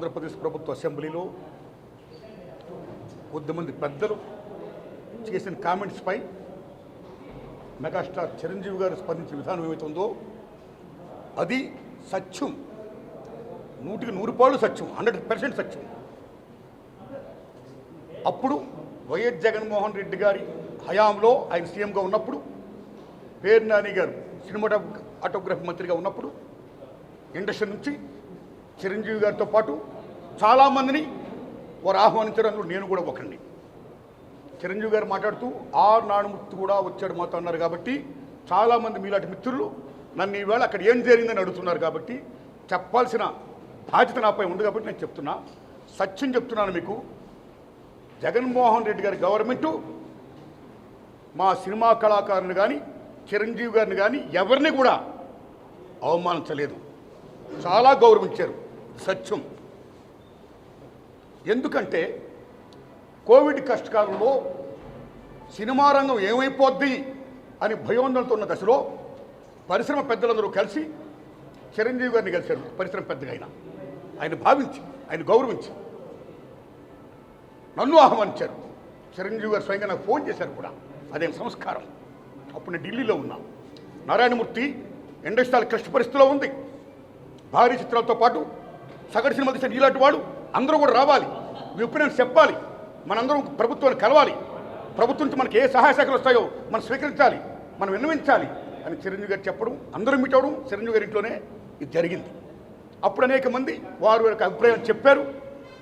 ఆంధ్రప్రదేశ్ ప్రభుత్వ అసెంబ్లీలో కొద్దిమంది పెద్దలు చేసిన కామెంట్స్పై మెగాస్టార్ చిరంజీవి గారు స్పందించిన విధానం ఏమవుతుందో అది సత్యం. నూటికి నూరు పాళ్ళు సత్యం హండ్రెడ్ పర్సెంట్ సత్యం. అప్పుడు వైఎస్ జగన్మోహన్ రెడ్డి గారి హయాంలో ఆయన సీఎంగా ఉన్నప్పుడు పేరు నాని గారు సినిమాటోగ్రఫీ మంత్రిగా ఉన్నప్పుడు ఇండస్ట్రీ నుంచి చిరంజీవి గారితో పాటు చాలామందిని వారు ఆహ్వానించడంలో నేను కూడా ఒకరిని చిరంజీవి గారు మాట్లాడుతూ ఆర్ నానుమూర్తి కూడా వచ్చాడు మాతో అన్నారు కాబట్టి చాలామంది మీలాంటి మిత్రులు నన్ను ఈవేళ అక్కడ ఏం జరిగిందని అడుగుతున్నారు కాబట్టి చెప్పాల్సిన బాధ్యత నాపై ఉంది కాబట్టి నేను చెప్తున్నా. సత్యం చెప్తున్నాను మీకు. జగన్మోహన్ రెడ్డి గారి గవర్నమెంటు మా సినిమా కళాకారుని కానీ చిరంజీవి గారిని కానీ ఎవరిని కూడా అవమానించలేదు. చాలా గౌరవించారు. సత్యం. ఎందుకంటే కోవిడ్ కష్టకాలంలో సినిమా రంగం ఏమైపోద్ది అని భయోందనతో ఉన్న దశలో పరిశ్రమ పెద్దలందరూ కలిసి చిరంజీవి గారిని కలిశారు. పరిశ్రమ పెద్దగా ఆయన ఆయన భావించి ఆయన గౌరవించి. నన్ను ఆహ్వానించారు. చిరంజీవి గారు స్వయంగా నాకు ఫోన్ చేశారు కూడా. అదేం సంస్కారం. అప్పుడు నేను ఢిల్లీలో ఉన్నా. నారాయణమూర్తి ఇండస్ట్రియల్ క్లిష్ట పరిస్థితిలో ఉంది. భారీ చిత్రాలతో పాటు సగటు సినిమా తీసిన ఇలాంటి వాడు అందరూ కూడా రావాలి. మీ ఒపీనియన్స్ చెప్పాలి. మనందరం ప్రభుత్వాన్ని కలవాలి. ప్రభుత్వం నుంచి మనకి ఏ సహాయ శాఖలు వస్తాయో మనం స్వీకరించాలి. మనం విన్నవించాలి అని చిరంజీవి గారు చెప్పడం అందరూ మీట్ అవడం చిరంజీవి గారి ఇంట్లోనే ఇది జరిగింది. అప్పుడు అనేక మంది వారు యొక్క అభిప్రాయం చెప్పారు.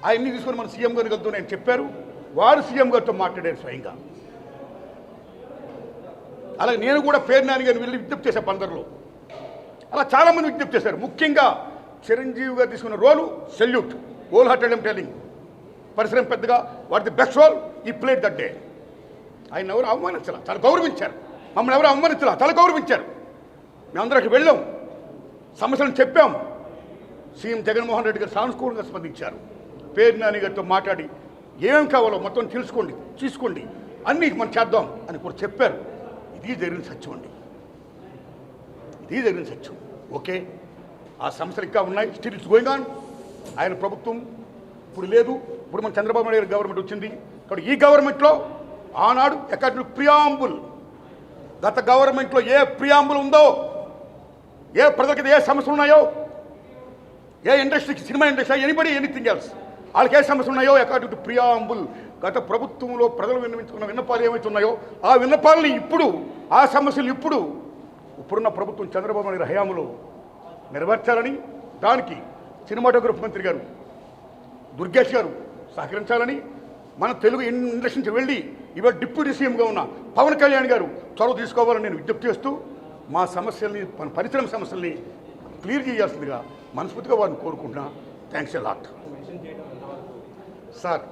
అవన్నీ తీసుకొని మన సీఎం గారిని కలుద్దాం నేను చెప్పారు. వారు సీఎం గారితో మాట్లాడారు స్వయంగా. అలాగే నేను కూడా పేరు నాని గారిని వెళ్ళి విజ్ఞప్తి చేశాను పందరిలో. అలా చాలామంది విజ్ఞప్తి చేశారు. ముఖ్యంగా చిరంజీవి గారు తీసుకున్న role salute. Wholehearted am telling పరిశ్రమ పెద్దగా what the best role he played that day. ఆయన ఎవరు అవమానించాల? చాలా గౌరవించారు. మమ్మల్ని ఎవరు అవమానించాల? చాలా గౌరవించారు. మేమందరం అక్కడికి వెళ్ళాం. సమస్యలను చెప్పాం. సీఎం జగన్మోహన్ రెడ్డి గారు సానుకూలంగా స్పందించారు. పేరు నాని గారితో మాట్లాడి ఏం కావాలో మొత్తం తెలుసుకోండి తీసుకోండి. అన్నీ మనం చేద్దాం అని కూడా చెప్పారు. ఇది జరిగిన సత్యం అండి. ఇది జరిగిన సత్యం. ఓకే? ఆ సమస్యలు ఇంకా ఉన్నాయి. స్టిల్ ఇట్స్ గోయింగ్ ఆన్ ఆయన ప్రభుత్వం ఇప్పుడు లేదు. ఇప్పుడు మన చంద్రబాబు నాయుడు గారి గవర్నమెంట్ వచ్చింది. కాబట్టి ఈ గవర్నమెంట్లో ఆనాడు అకాడమిక్ ప్రియాంబుల్ గత గవర్నమెంట్లో ఏ ప్రియాంబుల్ ఉందో ఏ ప్రజలకి ఏ సమస్యలు ఉన్నాయో ఏ ఇండస్ట్రీకి cinema industry anybody anything else వాళ్ళకి ఏ సమస్యలు ఉన్నాయో అకార్డింగ్ టు ప్రియాంబుల్ గత ప్రభుత్వంలో ప్రజలు విన్నవించుకున్న విన్నపాలు ఏమైతే ఉన్నాయో ఆ విన్నపాలని ఇప్పుడు ఆ సమస్యలు ఇప్పుడు ఇప్పుడున్న ప్రభుత్వం చంద్రబాబు నాయుడు హయాంలో నెరవేర్చాలని దానికి సినిమాటోగ్రఫీ మంత్రి గారు దుర్గేష్ గారు సహకరించాలని మన తెలుగు ఇండస్ట్రీ నుంచి వెళ్ళి ఇవాళ డిప్యూటీ సీఎంగా ఉన్న పవన్ కళ్యాణ్ గారు చొరవ తీసుకోవాలని నేను విజ్ఞప్తి చేస్తూ మా సమస్యల్ని మన పరిశ్రమ సమస్యల్ని క్లియర్ చేయాల్సిందిగా మనస్ఫూర్తిగా వారిని కోరుకుంటున్నా. Thanks a lot. సార్